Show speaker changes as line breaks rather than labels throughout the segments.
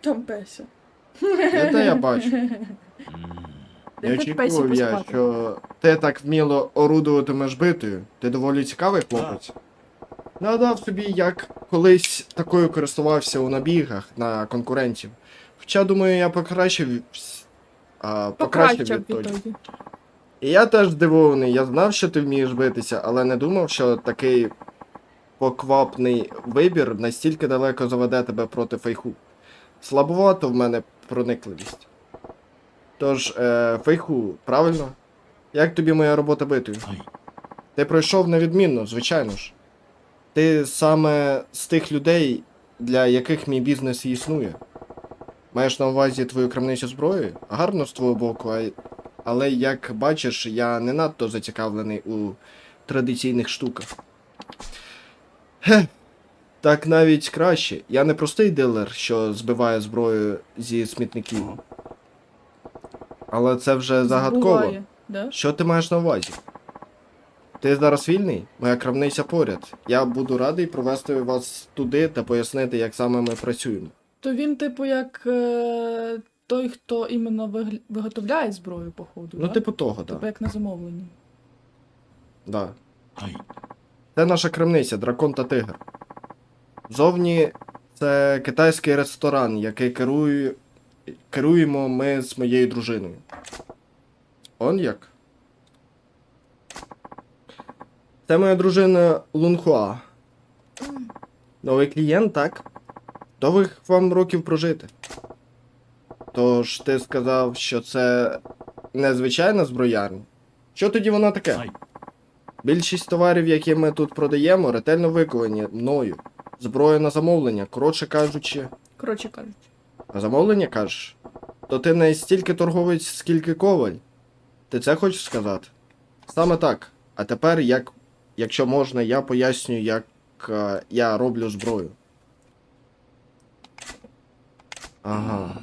Там Песя.
Я те я бачу. Не очікував я, що ти так вміло орудуватимеш битою. Ти доволі цікавий хлопець. Нагадав собі, як колись такою користувався у набігах на конкурентів. Хоча, думаю, я покращив. А, покращив відтоді. І я теж здивований, я знав, що ти вмієш битися, але не думав, що такий поквапний вибір настільки далеко заведе тебе проти фейху. Слабовато в мене проникливість. Тож, е, фейху, правильно? Як тобі моя робота битою? Ти пройшов невідмінно, звичайно ж. Ти саме з тих людей, для яких мій бізнес і існує. Маєш на увазі твою крамницю зброї? Гарно з твого боку, а але як бачиш, я не надто зацікавлений у традиційних штуках. Хе, так навіть краще. Я не простий дилер, що збиває зброю зі смітників. Але це вже загадково.
Буває, да?
Що ти маєш на увазі? Ти зараз вільний? Моя крамниця поряд. Я буду радий провести вас туди та пояснити, як саме ми працюємо.
То він, типу, як е, той, хто іменно вигл- виготовляє зброю, походу.
Ну,
да?
типу того, так.
Типу
так.
як на замовлення.
Да. Це наша крамниця, дракон та тигр. Зовні це китайський ресторан, який керую... керуємо ми з моєю дружиною. Он як? Це моя дружина Лунхуа. Новий клієнт, так? Довгих вам років прожити. Тож ти сказав, що це незвичайна зброярня? Що тоді вона таке? Більшість товарів, які ми тут продаємо, ретельно виконані мною. Зброя на замовлення, коротше кажучи.
Коротше кажучи.
На замовлення кажеш? То ти не стільки торговець, скільки коваль. Ти це хочеш сказати? Саме так. А тепер, як, якщо можна, я поясню, як е, я роблю зброю. Ага.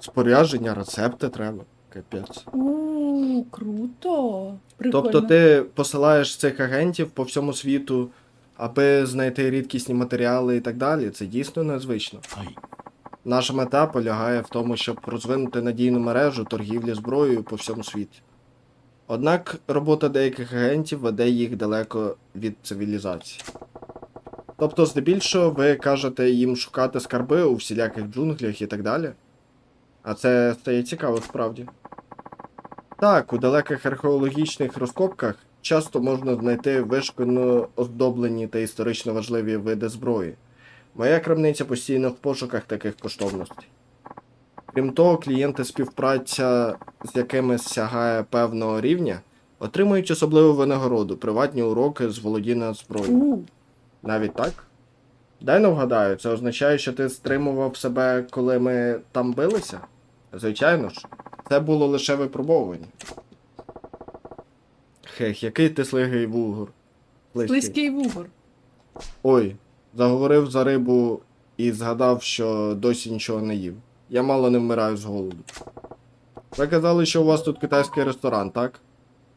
Спорядження, рецепти треба. Капець.
У, круто. Прикольно.
Тобто ти посилаєш цих агентів по всьому світу, аби знайти рідкісні матеріали і так далі. Це дійсно незвично. Наша мета полягає в тому, щоб розвинути надійну мережу торгівлі зброєю по всьому світі. Однак робота деяких агентів веде їх далеко від цивілізації. Тобто, здебільшого, ви кажете їм шукати скарби у всіляких джунглях і так далі. А це стає цікаво справді. Так, у далеких археологічних розкопках часто можна знайти вишукано оздоблені та історично важливі види зброї. Моя крамниця постійно в пошуках таких коштовностей. Крім того, клієнти співпраця, з якими сягає певного рівня, отримують особливу винагороду, приватні уроки з володіння зброєю. Навіть так? Дай не вгадаю, це означає, що ти стримував себе, коли ми там билися? Звичайно ж, це було лише випробовування. Хех, який ти слигий вугор. Слизький.
вугор.
Ой, заговорив за рибу і згадав, що досі нічого не їв. Я мало не вмираю з голоду. Ви казали, що у вас тут китайський ресторан, так?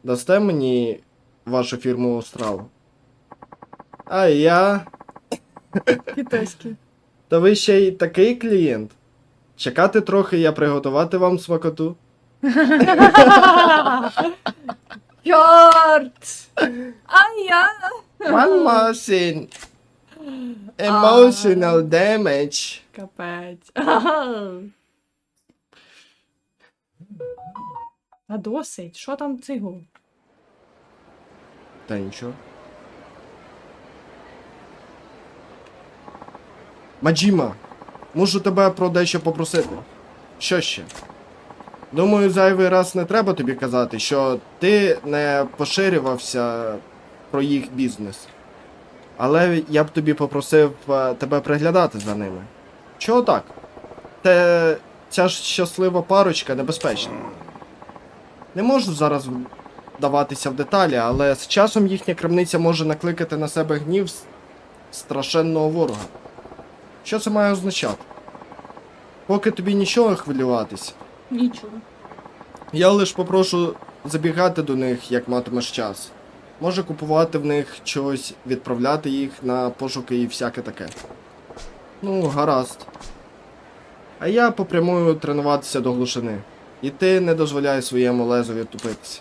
Дасте мені вашу фірмову страву? А я.
Китайський.
Та ви ще й такий клієнт. Чекати трохи, я приготувати вам смакоту.
Чорт! А я.
One more thing. Emotional damage.
Капець. А досить. Що там цього?
Та нічого. Маджіма, мушу тебе про дещо попросити. Що ще? Думаю, зайвий раз не треба тобі казати, що ти не поширювався про їх бізнес. Але я б тобі попросив е, тебе приглядати за ними. Чого так? Те, ця ж щаслива парочка небезпечна. Не можу зараз вдаватися в деталі, але з часом їхня крамниця може накликати на себе гнів страшенного ворога. Що це має означати? Поки тобі нічого хвилюватися.
Нічого.
Я лиш попрошу забігати до них, як матимеш час. Може купувати в них щось, відправляти їх на пошуки і всяке таке. Ну, гаразд. А я попрямую тренуватися до глушини. І ти не дозволяй своєму лезові тупитися.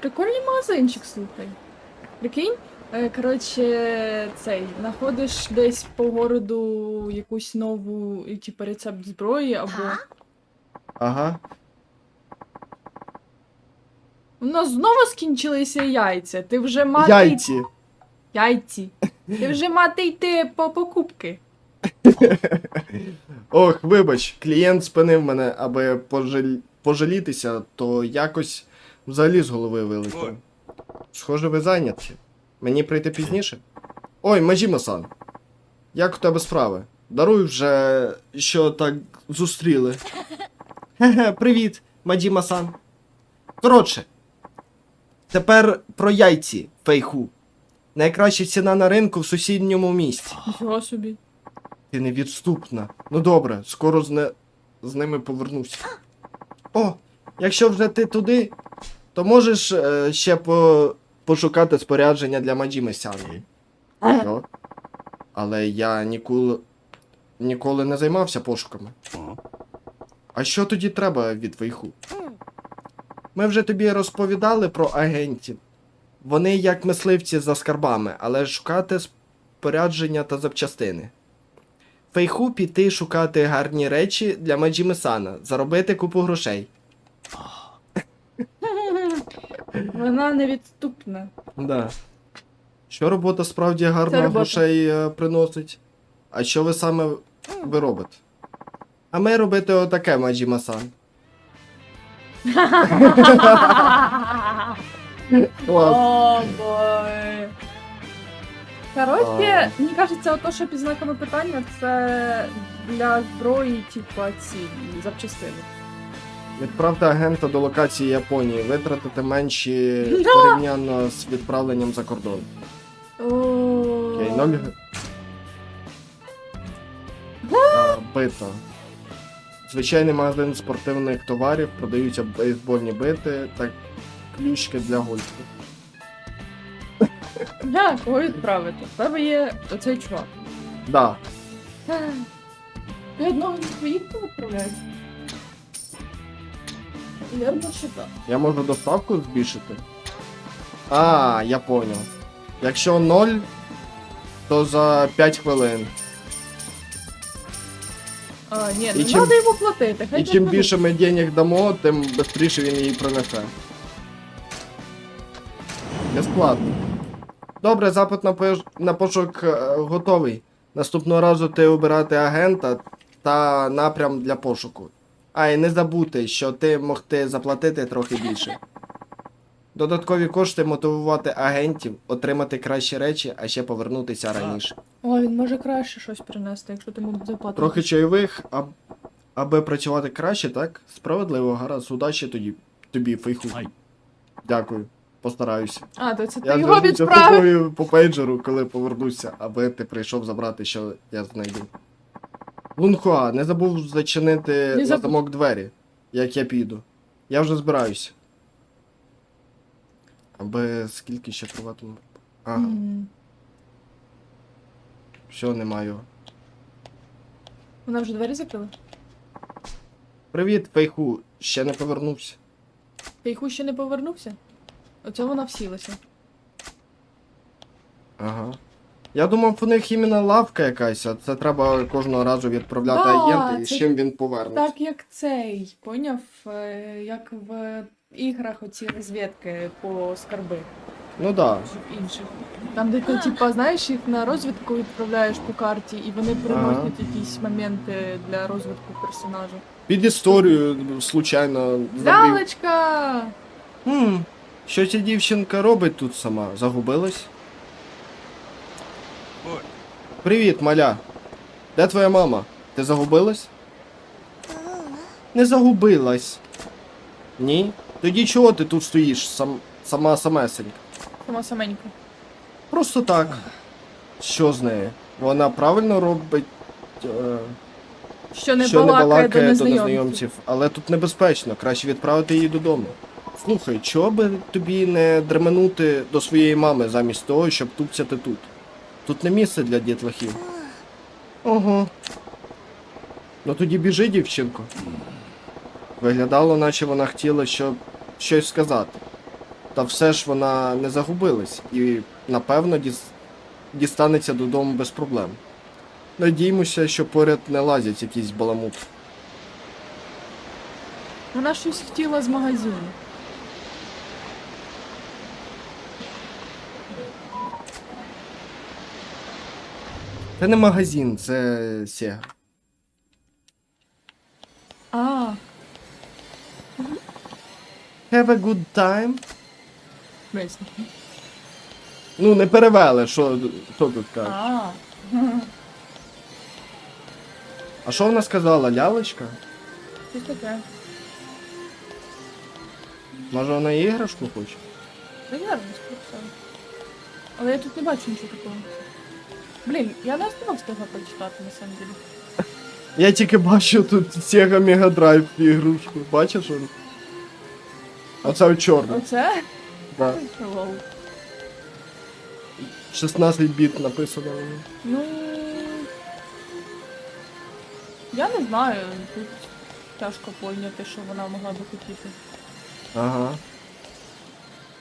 Прикольний магазинчик, слухай. Прикинь, коротше, цей, знаходиш десь по городу якусь нову, типу, рецепт зброї, або.
Ага.
У нас знову скінчилися яйця. Ти вже мати.
Яйці.
Яйці. Ти вже мати йти по покупки.
Ох, вибач, клієнт спинив мене, аби пожаль... пожалітися, то якось взагалі з голови вилетіло. Схоже, ви зайняті. Мені прийти пізніше? Ой, Маджіма-сан. Як у тебе справи? Даруй вже, що так зустріли. Хе-хе, привіт, Маджіма-сан. Коротше. Тепер про яйці, фейху. Найкраща ціна на ринку в сусідньому місті.
Нічого собі.
Ти невідступна. Ну добре, скоро з, не... з ними повернуся. О, якщо вже ти туди, то можеш е, ще по... пошукати спорядження для Маджіми Сяни. Що? Але я ніколи... ніколи не займався пошуками. А що тоді треба від Вейху? Ми вже тобі розповідали про агентів. Вони як мисливці за скарбами, але шукати спорядження та запчастини. Фейху піти шукати гарні речі для Маджімисана, заробити купу грошей.
Вона невідступна.
Да. Що робота справді гарно
робота.
грошей е, приносить? А що ви саме ви робите? А ми робити отаке, Маджімасан. Клас.
О, бой. Коротше, мені кажеться, ото, що під знаками питання, це для зброї, типа, ці запчастини.
Відправте агента до локації Японії, витратите менші порівняно з відправленням за кордон. Окей, ноль. А, Бита. Звичайний магазин спортивних товарів, продаються бейсбольні бити та ключки для гольфу.
Я кого відправити? В тебе є оцей чувак.
Да.
Ти одного з своїх відправляєш? Вірно, що так.
Я можу доставку збільшити. А, я понял. Якщо 0, то за 5 хвилин.
А, ні,
І
не
чим-
треба йому платити. Хай
І чим більше ми денег дамо, тим швидше він її принесе. Безплатно. Добре, запит на, пеш- на пошук е, готовий. Наступного разу ти обирати агента та напрям для пошуку. А і не забути, що ти могти заплатити трохи більше. Додаткові кошти мотивувати агентів, отримати кращі речі, а ще повернутися раніше.
О, він може краще щось принести, якщо ти йому заплатити.
Трохи чайових, аб... аби працювати краще, так? Справедливо, гаразд, удачі тоді тобі, фейху. Дякую, постараюся.
А, то це ти
Я
його відправив.
тобою по пейджеру, коли повернуся, аби ти прийшов забрати, що я знайду. Лунхуа, не забув зачинити
Не
на замок двері, як я піду. Я вже збираюся. Аби скільки ще триватиме. Ага,
М.
все, не маю.
Вона вже двері закрила?
Привіт, фейху, ще не повернувся.
Фейху ще не повернувся? Оце вона всілася.
Ага. Я думав, у них іменно лавка якась, а це треба кожного разу відправляти
Да,
агента, і з
це
чим він повернеться.
Так як цей, поняв? Е, Як в іграх оці розвідки по скарби
Ну да.
в інших. Там, де ти, типа, знаєш, їх на розвідку відправляєш по карті, і вони приносять якісь моменти для розвитку персонажа.
Під історію случайно забив. Хм, що ця дівчинка робить тут сама? Загубилась? Привіт, маля. Де твоя мама? Ти загубилась? Не загубилась. Ні? Тоді чого ти тут стоїш сам, сама самесенька?
Сама саменька.
Просто так. Що з нею? Вона правильно робить. Е,
Що не
що не
балакає,
балакає
до
до
незнайомців.
незнайомців, але тут небезпечно, краще відправити її додому. Слухай, чого би тобі не дременути до своєї мами замість того, щоб тупцяти тут? Тут не місце для дітлахів. Ого. Ну тоді біжи, дівчинко. Виглядало, наче вона хотіла щоб щось сказати. Та все ж вона не загубилась і, напевно, діс... дістанеться додому без проблем. Надіємося, що поряд не лазять якісь баламут.
Вона щось хотіла з магазину.
Це не магазин, це Сега.
А,
Have a good time?
весь.
Ну, не перевели, що, що тут кажуть.
А.
А що вона сказала, лялечка?
Щось таке.
Може вона іграшку хоче?
Наверно, все. Але я тут не бачу нічого такого. Блін, я не встигла встигла прочитати на самом деле.
Я тільки бачу тут Sega Mega Drive ігрушку. Бачиш? он? Оце от чорне.
Оце?
Да.
Лол.
16 біт написано. на ній.
Ну. Я не знаю, тут тяжко поняти, що вона могла би хотіти.
Ага.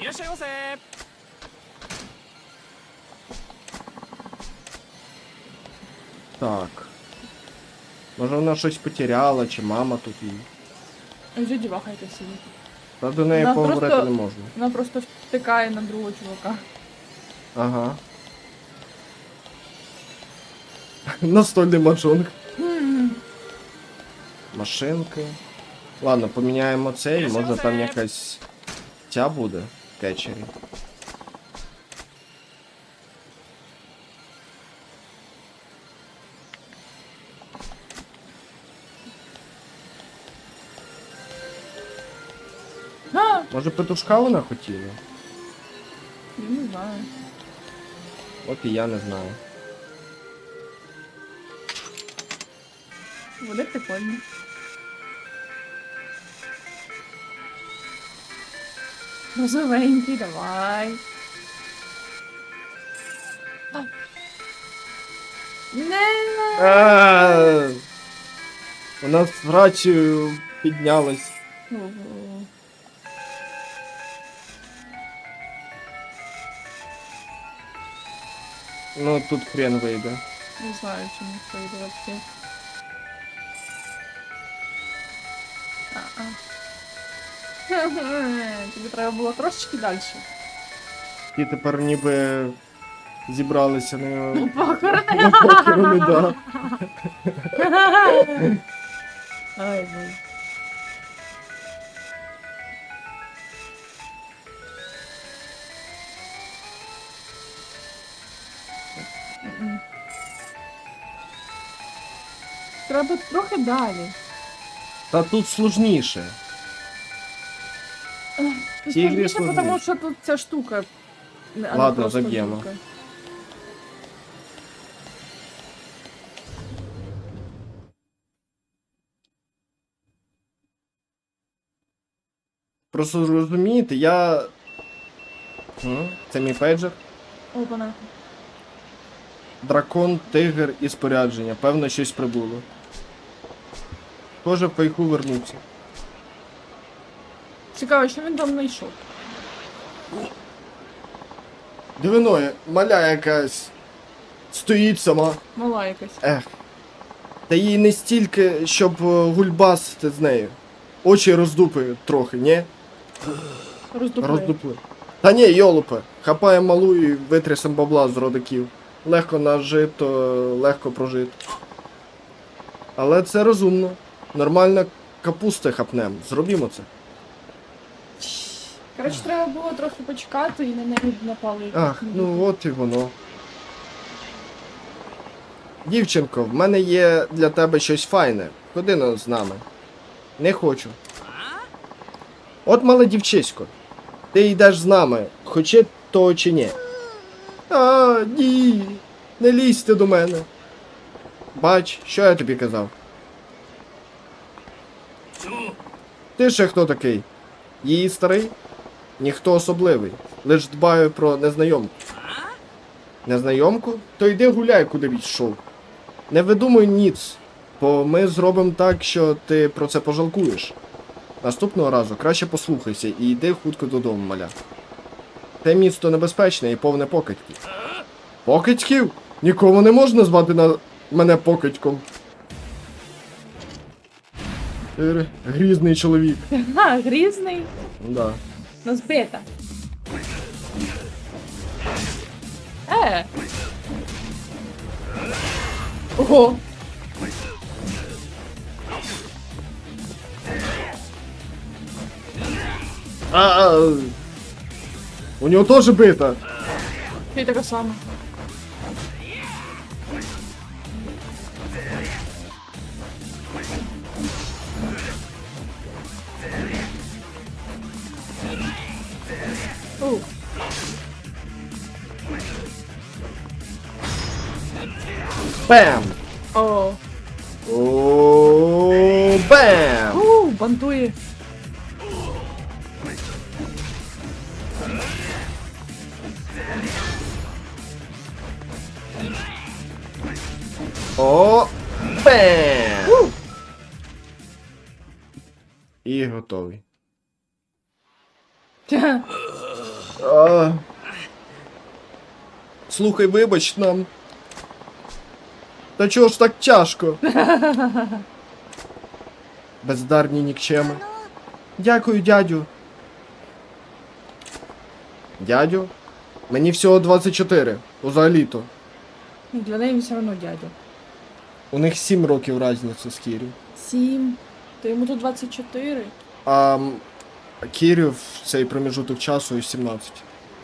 いらっしゃいませ
Так. Може вона щось потеряла, чи мама тут її.
Вже дівахайте собі.
Та до неї
Вона
поговорити
просто-
не можна.
Вона просто втикає на другого чувака.
Ага. Настольний маджонг. Машинки. Ладно, поміняємо цей, може там якась ця буде в кетчері. Може петушка вона хотіла?
Я не знаю.
От і я не знаю.
Буде прикольно. Розовенький, давай. А. Не.
А, Вона з рачею піднялась. Ну тут хрен вийде.
Не знаю, чому це йде вообще. А-а. Тобі треба було трошечки далі.
І тепер ніби зібралися на,
Похорони. Ай, боже. Треба трохи далі.
Та тут сложніше.
Тут
Ці ігри
складніше,
складні.
тому що тут ця штука. а не
Ладно,
просто
заб'ємо.
штука.
Просто розумієте, я. М, Це мій пейджер.
Опана.
Дракон, тигр і спорядження. Певно, щось прибуло. Схоже, фейху вернувся.
Цікаво, що він там знайшов.
Дивино, маля якась. Стоїть сама.
Мала якась.
Ех. Та їй не стільки, щоб е, гульбасити з нею. Очі роздупають трохи, ні?
Роздупляє.
Роздупли. Та ні, йолупе. Хапає малу і витрясем бабла з родиків. Легко нажито, легко прожито. Але це розумно. Нормально капусти хапнем. Зробімо це.
Коротше, треба було трохи почекати і на неї напали.
Ах, ну от і воно. Дівчинко, в мене є для тебе щось файне. Ходи но з нами. Не хочу. От мале дівчисько. Ти йдеш з нами, хоче того чи ні. А, ні. Не лізьте до мене. Бач, що я тобі казав. Ти ще хто такий? Її старий? Ніхто особливий. Лиш дбаю про незнайомку. Незнайомку? То йди гуляй, куди відійшов. Не видумуй ніц. Бо ми зробимо так, що ти про це пожалкуєш. Наступного разу краще послухайся і йди хутко додому, маля. Те місто небезпечне і повне покидьків. Покидьків? Нікого не можна звати на мене покидьком. Грізний чоловік.
Ага, грізний.
Да.
Ну, збита. Е. Ого.
А, а, у нього теж бита.
І така сама.
Бем!
О.
О, бем!
У, бантує.
О, бем! І готовий. А... Слухай, вибач нам. Та чого ж так тяжко? Бездарні нікчеми. Дякую, дядю. Дядю? Мені всього 24. Взагалі-то.
Для неї все одно дядя.
У них 7 років різниця з Кірю.
Сім. То йому тут 24.
А Кірю в цей проміжуток часу і 17.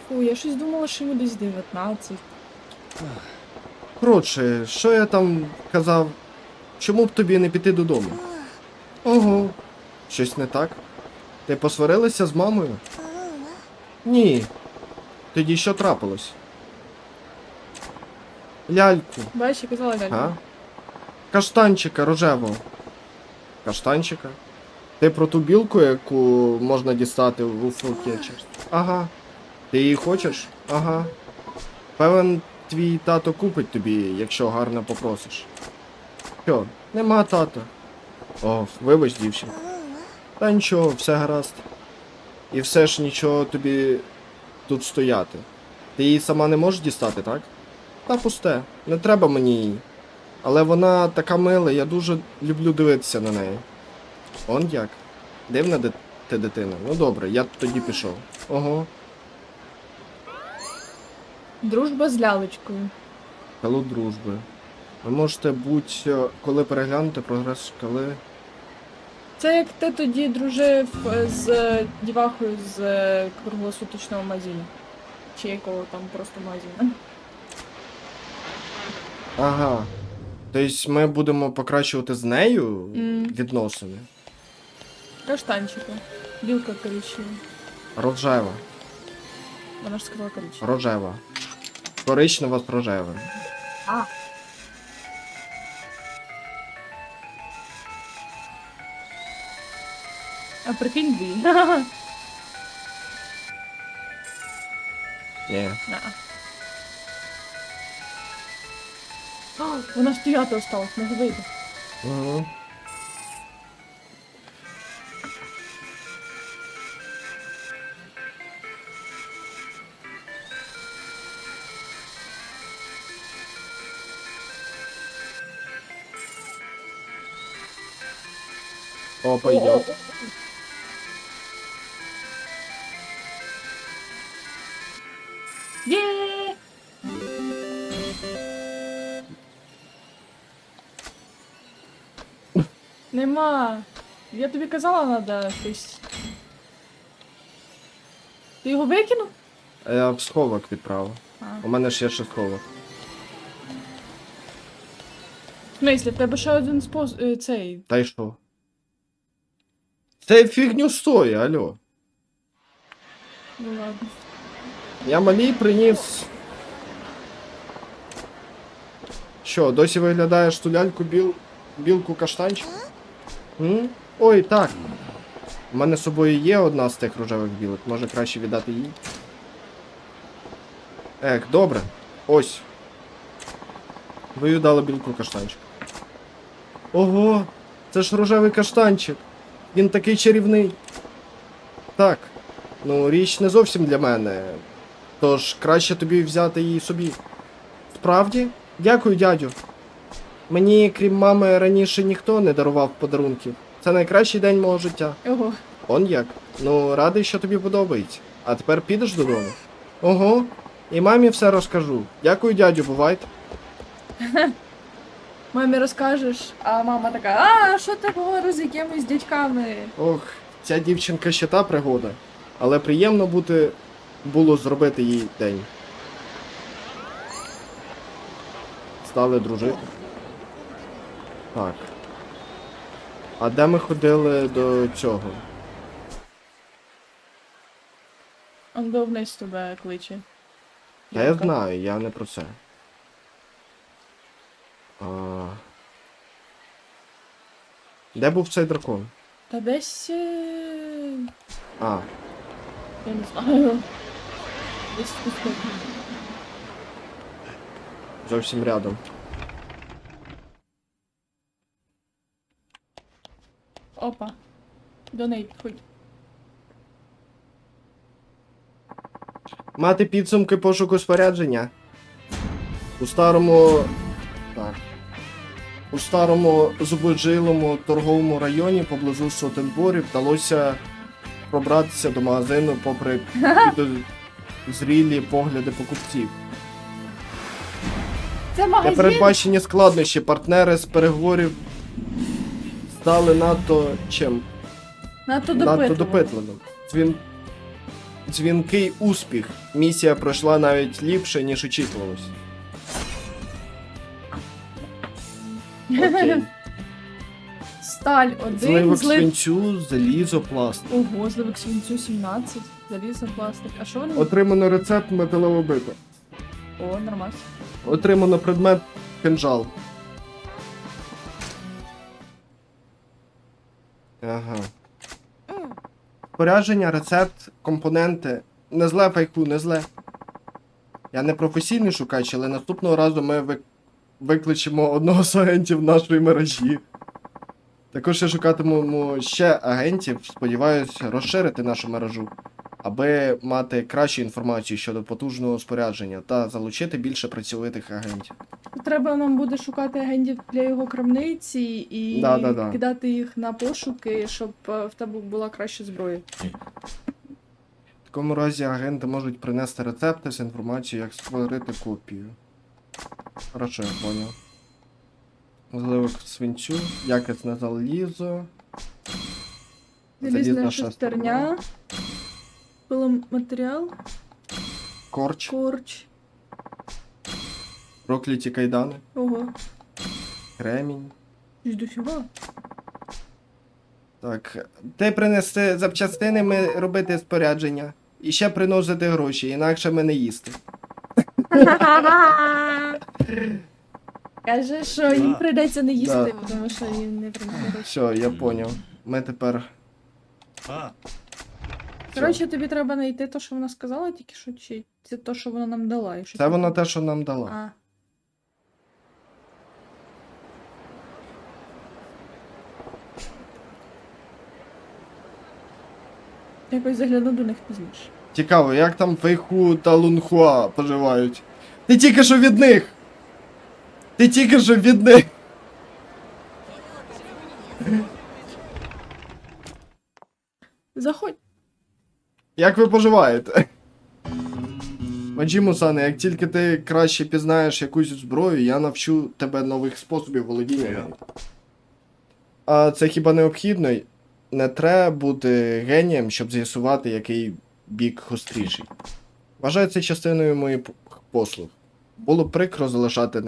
Фу, я щось думала, що йому десь 19.
Коротше, що я там казав? Чому б тобі не піти додому? Ого. Щось не так? Ти посварилася з мамою? Ні. Тоді що трапилось? Ляльку,
Бачиш, я казала
а? Каштанчика рожевого. Каштанчика? Ти про ту білку, яку можна дістати у фокетчер? Ага. Ти її хочеш? Ага. Певен, твій тато купить тобі, якщо гарно попросиш. Що, нема тата. Ох, вибач, дівчинка. Та нічого, все гаразд. І все ж нічого тобі тут стояти. Ти її сама не можеш дістати, так? Та пусте, не треба мені її. Але вона така мила, я дуже люблю дивитися на неї. Он як? Дивна ти дитина. Ну добре, я тоді пішов. Ого,
Дружба з лялечкою.
шкалу дружби. Ви можете будь коли переглянути прогрес шкали.
Це як ти тоді дружив е, з е, дівахою з е, круглосуточного магазину. Чи якого там просто магазину.
Ага. Тобто ми будемо покращувати з нею
Мгм.
відносини.
Каштанчика. Білка коричнева.
Рожева.
Вона ж сказала коричнева.
Рожева. Коричнева з рожевим.
А. А прикинь дві.
Ні.
Вона стояти осталась, не вийде.
Угу. О, пойдет.
Нема. Я тобі казала, надо щось. Ти його викинув?
Я в сховок відправив.
А.
У мене ж є ще сховок.
В смислі, в тебе ще один спос... е, цей.
Та й що? Це фігню стоїть, алло.
Ну ладно.
Я малій приніс. Що, досі виглядаєш ту ляльку біл... білку каштанчик? М? Ой, так. У мене з собою є одна з тих рожевих білок, може краще віддати їй. Ех, добре. Ось. Ви дали білку каштанчик. Ого, це ж рожевий каштанчик. Він такий чарівний. Так, ну річ не зовсім для мене. Тож краще тобі взяти її собі. Справді? Дякую, дядю. Мені, крім мами, раніше ніхто не дарував подарунків. Це найкращий день мого життя.
Ого.
Он як? Ну, радий, що тобі подобається. А тепер підеш додому? Ого. І мамі все розкажу. Дякую, дядю, бувайте.
Мамі розкажеш, а мама така, а що ти говориш з якимись дядьками?
Ох, ця дівчинка ще та пригода. Але приємно бути було зробити їй день. Стали дружити. Так. А де ми ходили до цього?
Он до вниз тебе кличе.
Та я знаю, я не про це. А... Де був цей дракон?
Та десь. е,
А,
Я не знаю. Десь тут.
зовсім рядом.
Опа. До неї підходь.
Мати підсумки пошуку спорядження. У старому. Так. У старому зубожилому торговому районі поблизу Сотенборі вдалося пробратися до магазину попри підозрілі погляди покупців.
Це магазин?
Непередбачені складнощі. Партнери з переговорів стали надто чим?
Надто
допитливим. Дзвін... Дзвінкий успіх. Місія пройшла навіть ліпше, ніж очікувалось. Окей.
Сталь один,
Зливок
злив...
свинцю, залізо, пласт.
Ого, зливок свинцю 17, залізо, пластик. А що вони?
Отримано рецепт металева бита.
О, нормально.
Отримано предмет кинжал. Ага. Спорядження, рецепт, компоненти. Не зле файку, не зле. Я не професійний шукач, але наступного разу ми. Викличемо одного з агентів нашої мережі. Також я шукатимемо ще агентів, сподіваюся, розширити нашу мережу, аби мати кращу інформацію щодо потужного спорядження та залучити більше працьовитих агентів.
Треба нам буде шукати агентів для його крамниці і
Да-да-да.
кидати їх на пошуки, щоб е, в тебе була краща зброя.
В такому разі агенти можуть принести рецепти з інформацією, як створити копію. Хорошо, я поняв. Зливок свинцю, якісне залізо.
Залізна
Залізна
шестерня, пиломатеріал,
Корч,
корч.
прокляті кайдани,
Ого,
кремінь.
ж дофіга.
Так, ти принести запчастини, ми робити спорядження. І ще приносити гроші, інакше ми не їсти.
Каже, що їм прийдеться не їсти,
Да.
тому що їм не принесе.
Все, я поняв. Ми тепер.
А.
Коротше, тобі треба знайти те, що вона сказала, тільки що чи це те, що вона нам дала. і що
Це вона те, що нам дала.
А. Якось загляну до них пізніше.
Цікаво, як там Фейху та Лунхуа поживають. Ти тільки що від них! Ти тільки що від них!
Заходь.
Як ви поживаєте? Маджіму Сане, як тільки ти краще пізнаєш якусь зброю, я навчу тебе нових способів володіння. нею. А це хіба необхідно? Не треба бути генієм, щоб з'ясувати, який бік гостріший. Вважаю це частиною моїх послуг. Було б прикро залишати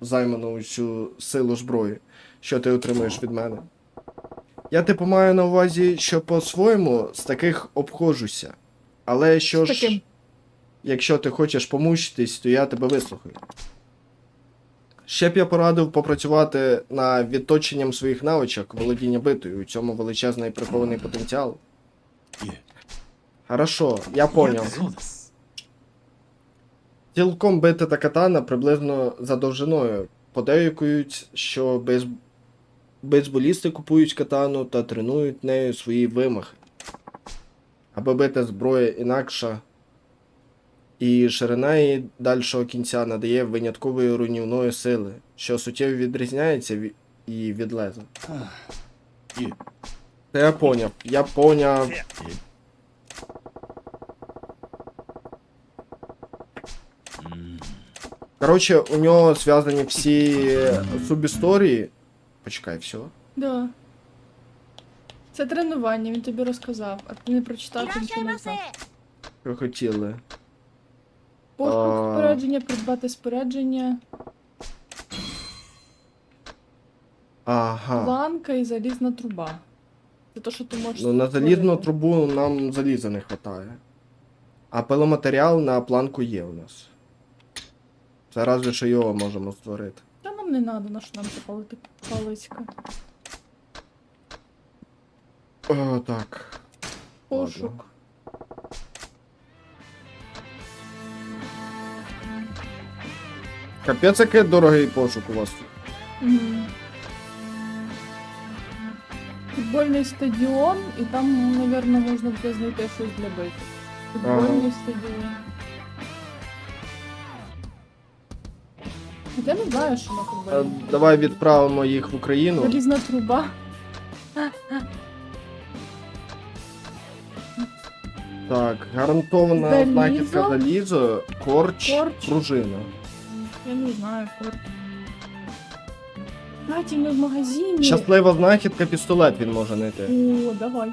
незайману усю силу зброї, що ти отримуєш від мене. Я типу маю на увазі, що по-своєму з таких обходжуся. Але що ж,
таким.
якщо ти хочеш помучитись, то я тебе вислухаю. Ще б я порадив попрацювати над відточенням своїх навичок володіння битою. У цьому величезний прихований потенціал. Хорошо, я поняв. Цілком бити та катана приблизно за довжиною. Подейкують, що бейсб... бейсболісти купують катану та тренують нею свої вимахи. Аби бити зброя інакша, і ширина її дальшого кінця надає виняткової руйнівної сили, що суттєво відрізняється і від леза. Та я поняв, я поняв. Короче, у нього зв'язані всі субісторії. Почекай, все.
Да. Це тренування, він тобі розказав, а ти не прочитав ти не знав.
Хотіли.
Пошук, спорядження, придбати спорядження.
Ага.
Планка і залізна труба. Це то, що ти можеш.
Ну, на залізну трубу нам заліза не вистачає. А пиломатеріал на планку є у нас. Це разве що його можемо створити.
Та нам не треба, на що нам це палити палицька.
О, так.
Пошук.
Капець, який дорогий пошук у вас тут.
Мгм. Футбольний стадіон, і там, мабуть, можна буде знайти щось для битви. Футбольний стадіон. Я не знаю, що на
Е,
футбольному.
Давай відправимо їх в Україну.
Залізна труба.
Так, гарантована
Залізо.
знахідка залізо, корч,
Корч.
пружина.
Я не знаю, корт. Кстати, ми в магазині.
Щаслива знахідка, пістолет він може знайти.
О, давай.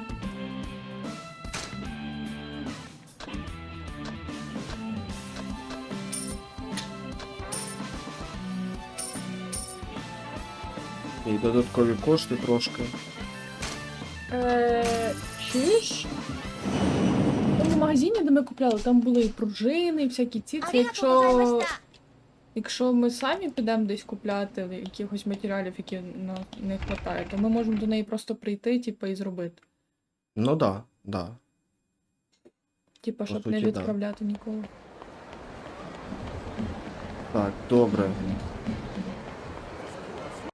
і додаткові кошти трошки.
Е, чуєш? В магазині, де ми купляли, там були і пружини, і всякі ці. Це якщо. Якщо ми самі підемо десь купляти якихось матеріалів, які на не вистачає, то ми можемо до неї просто прийти, типу, і зробити.
Ну да, да.
Типа, щоб
суті,
не
да.
відправляти ніколи.
Так, добре.